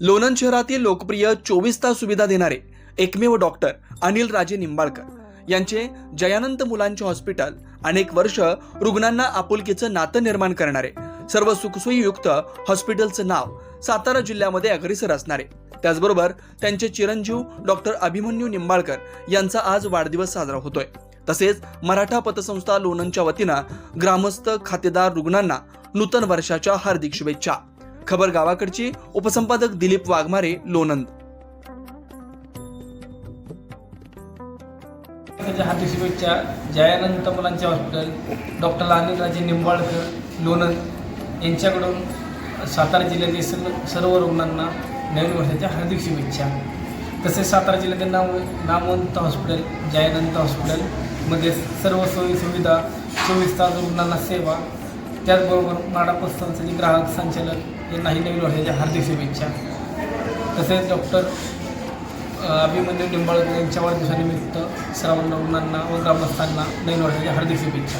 लोणंद शहरातील लोकप्रिय चोवीस तास सुविधा देणारे एकमेव डॉक्टर अनिल राजे निंबाळकर यांचे जयानंत मुलांचे हॉस्पिटल अनेक वर्ष रुग्णांना आपुलकीचं नातं निर्माण करणारे सर्व सुखसोयीयुक्त हॉस्पिटलचं नाव सातारा जिल्ह्यामध्ये अग्रेसर असणारे. त्याचबरोबर त्यांचे चिरंजीव डॉक्टर अभिमन्यू निंबाळकर यांचा आज वाढदिवस साजरा होतोय. तसेच मराठा पतसंस्था लोणंदच्या वतीनं ग्रामस्थ खातेदार रुग्णांना नूतन वर्षाच्या हार्दिक शुभेच्छा. खबर गावाकडची उपसंपादक दिलीप वाघमारे लोणंद. हातीशिबेटच्या हार्दिक शुभेच्छा. जयानंत मुलांचे हॉस्पिटल डॉक्टर अनिलराजे निंबाळकर लोणंद. यांच्याकडून सातारा जिल्ह्यातील सर्व सर्व रुग्णांना नवीन वर्षाच्या हार्दिक शुभेच्छा. तसेच सातारा जिल्ह्यातील नाम नामवंत हॉस्पिटल जयानंत हॉस्पिटलमध्ये सर्व सोयी सुविधा चोवीस तास रुग्णांना सेवा त्याचबरोबर माडा पतसंस्थेचे ग्राहक संचालक यांनाही नवीन वर्षाच्या हार्दिक शुभेच्छा. तसेच डॉक्टर अभिमन्यू निंबाळकर यांच्या वाढदिवसानिमित्त सर्व रुग्णांना व ग्रामस्थांना नवीन वर्षाच्या हार्दिक शुभेच्छा.